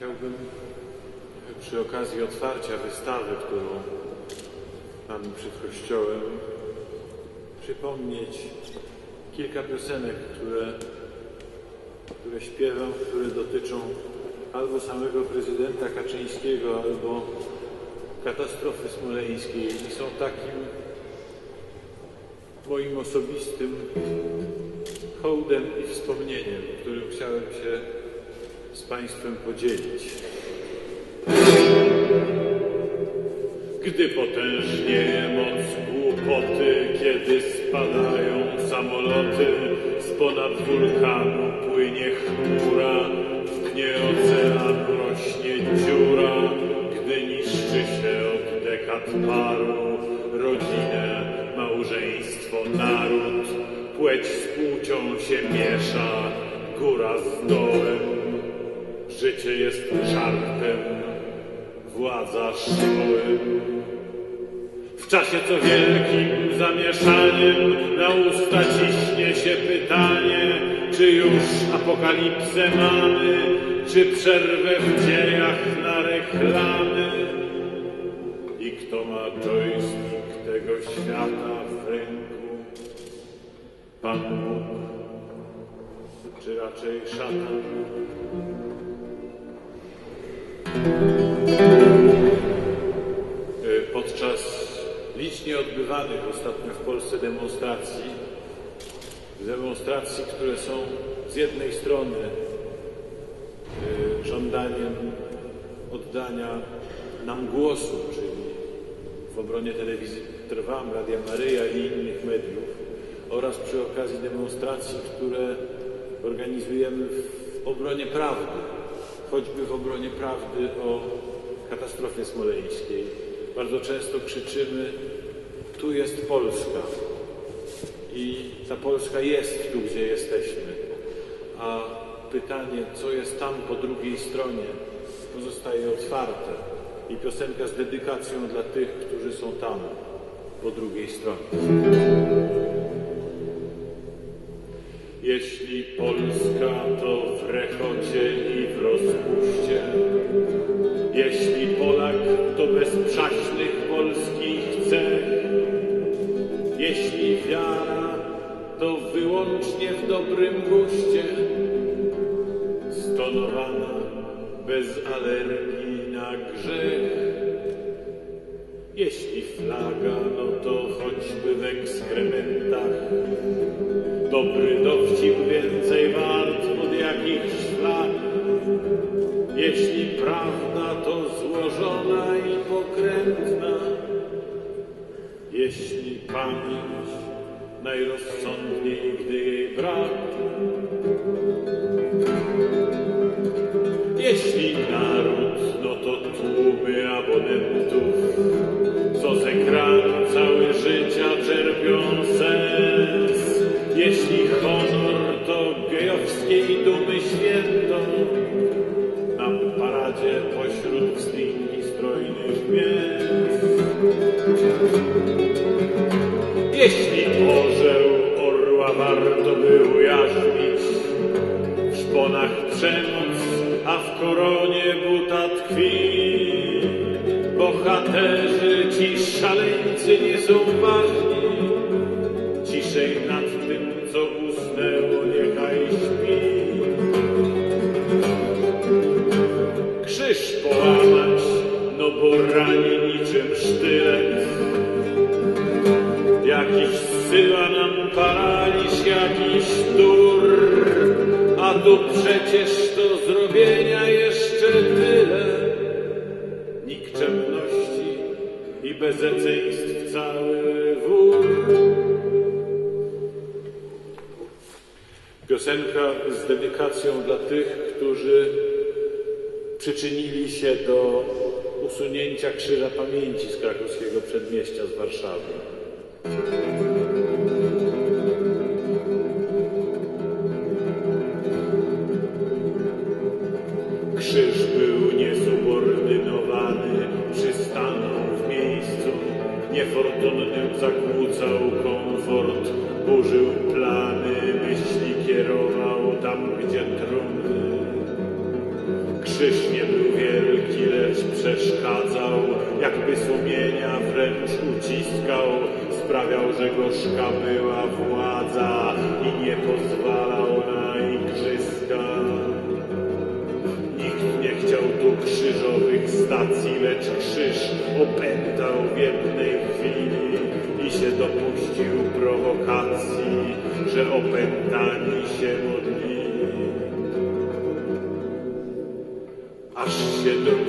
Chciałbym przy okazji otwarcia wystawy, którą mamy przed kościołem, przypomnieć kilka piosenek, które, które śpiewam, które dotyczą albo samego prezydenta Kaczyńskiego, albo katastrofy smoleńskiej. I są takim moim osobistym hołdem i wspomnieniem, którym chciałem się z Państwem podzielić. Gdy potężnieje moc głupoty, kiedy spadają samoloty, z ponad wulkanu płynie chmura, w dnie oceanu rośnie dziura, gdy niszczy się od dekad paru rodzinę, małżeństwo, naród, płeć z płcią się miesza, góra z dołem. Życie jest żartem, władza szkoły. W czasie co wielkim zamieszaniem na usta ciśnie się pytanie, czy już apokalipsę mamy, czy przerwę w dziejach na reklamy. I kto ma joystick tego świata w ręku? Pan Bóg, czy raczej szatan? Y, Podczas licznie odbywanych ostatnio w Polsce demonstracji, demonstracji, które są z jednej strony y, żądaniem oddania nam głosu, czyli w obronie telewizji Trwam, Radia Maryja i innych mediów oraz przy okazji demonstracji, które organizujemy w obronie prawdy, choćby w obronie prawdy o katastrofie smoleńskiej. Bardzo często krzyczymy, tu jest Polska i ta Polska jest tu, gdzie jesteśmy. A pytanie, co jest tam po drugiej stronie, pozostaje otwarte. I piosenka z dedykacją dla tych, którzy są tam po drugiej stronie. Flaga, no to choćby w ekskrementach, dobry dowcip więcej wart od jakichś flag. Jeśli prawda to złożona i pokrętna, jeśli pamięć najrozsądniej, gdy jej brak, tu przecież do zrobienia jeszcze tyle. Nikczemności i bezeceństw cały wór. Piosenka z dedykacją dla tych, którzy przyczynili się do usunięcia Krzyża Pamięci z krakowskiego przedmieścia z Warszawy. Zakłócał komfort, burzył plany, myśli kierował tam, gdzie trumny. Krzyż nie był wielki, lecz przeszkadzał, jakby sumienia wręcz uciskał. Sprawiał, że gorzka była władza i nie prowokacji, że opętani się modlili. Aż się doigrał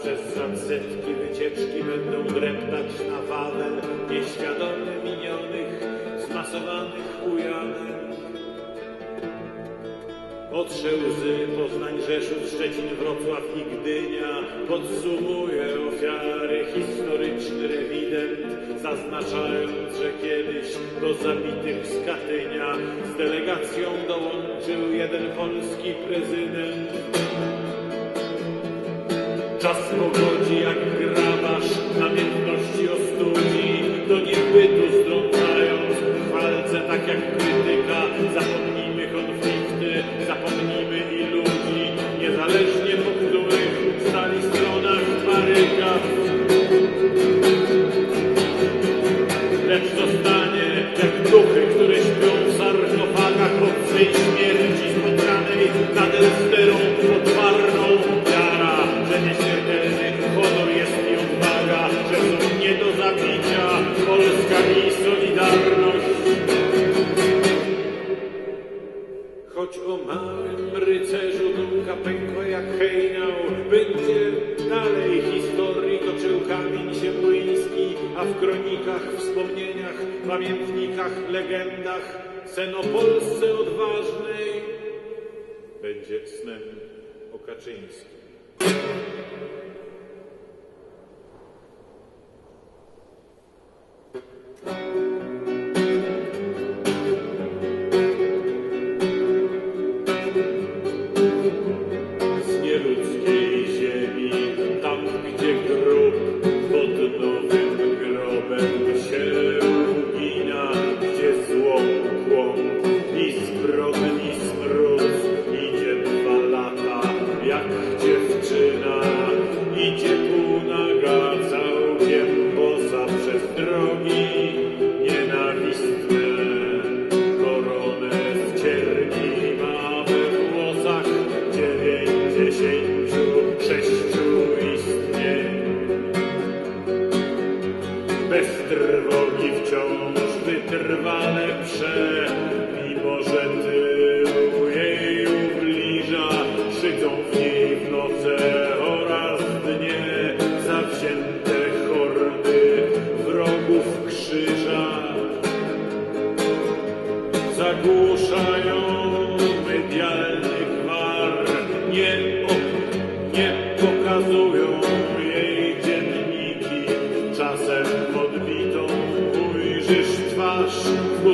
Przez setki wycieczki będą dreptać na Wawel nieświadome minionych, zmasowanych ujanek. Otrze łzy Poznań, Rzeszów, Szczecin, Wrocław i Gdynia. Podsumuje ofiary historyczny rewident Zaznaczając, że kiedyś do zabitych z Katynia. Z delegacją dołączył jeden polski prezydent Czas powodzi jak grabarz namiętności Choć o małym rycerzu dumka pękła jak hejnał, będzie dalej historii toczył kamień siemłyński, a w kronikach, wspomnieniach, pamiętnikach, legendach sen o Polsce odważnej będzie snem o Kaczyńskim. Jak dziewczyna, idzie półnaga całkiem bosa przez drogi nienawistne. Koronę z cierni ma we włosach dziewięćdziesięciu sześciu istnień. Bez trwogi wciąż wytrwale prze,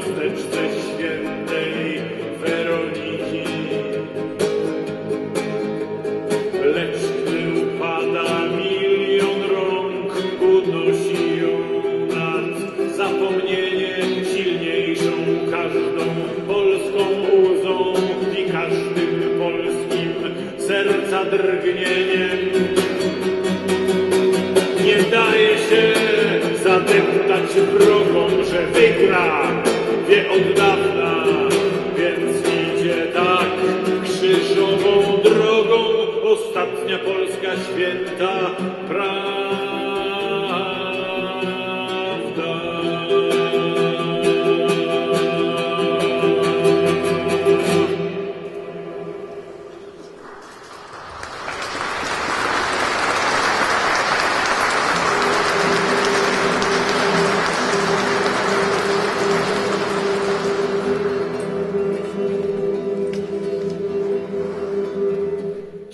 w chusteczce świętej Weroniki. Lecz gdy upada milion rąk, unosi ją nad zapomnienie silniejszą każdą polską łzą i każdym polskim serca drgnieniem. Nie daje się zadeptać wrogom, że wygra, wie od dawna, więc idzie tak krzyżową drogą. Ostatnia polska święta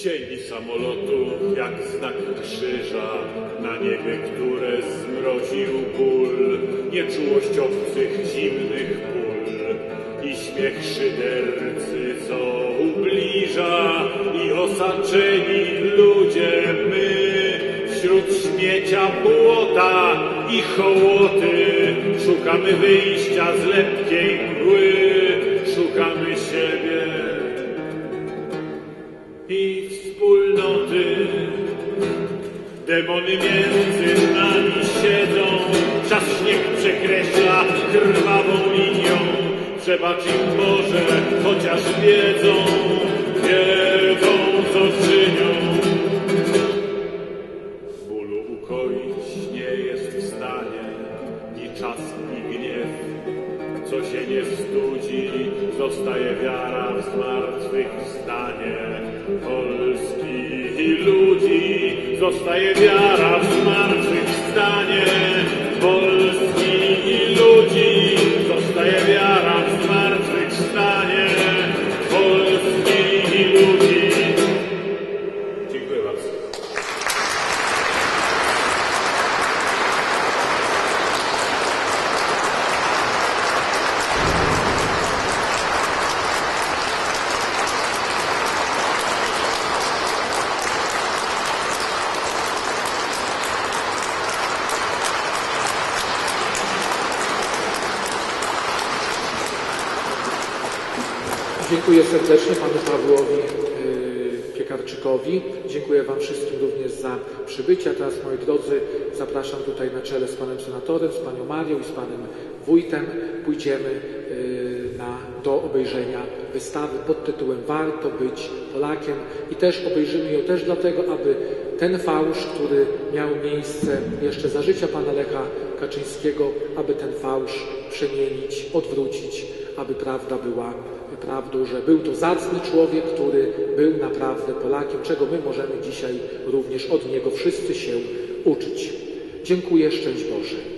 Cień samolotu jak znak krzyża, na niebie, które zmroził ból, nieczułość obcych zimnych pól i śmiech szydercy, co ubliża i osaczeni ludzie my. Wśród śmiecia, błota i hołoty szukamy wyjścia z lepkiej mgły, szukamy siebie i wspólnoty. Demony między nami siedzą, czas śnieg przekreśla krwawą linią. Przebacz im Boże, chociaż wiedzą, wiedzą co czynią. Bólu ukoić nie jest w stanie ni czas, ni gniew. Co się nie studzi, zostaje wiara w zmartwychwstanie Zostaje wiara w zmartwychwstanie. Polski Dziękuję serdecznie panu Pawłowi y, Piekarczykowi. Dziękuję wam wszystkim również za przybycie. A teraz, moi drodzy, zapraszam tutaj na czele z panem senatorem, z panią Marią i z panem wójtem. Pójdziemy y, na, do obejrzenia wystawy pod tytułem Warto być Polakiem i też obejrzymy ją też dlatego, aby ten fałsz, który miał miejsce jeszcze za życia pana Lecha Kaczyńskiego, aby ten fałsz przemienić, odwrócić, aby prawda była prawdą, że był to zacny człowiek, który był naprawdę Polakiem, czego my możemy dzisiaj również od niego wszyscy się uczyć. Dziękuję, szczęść Boże.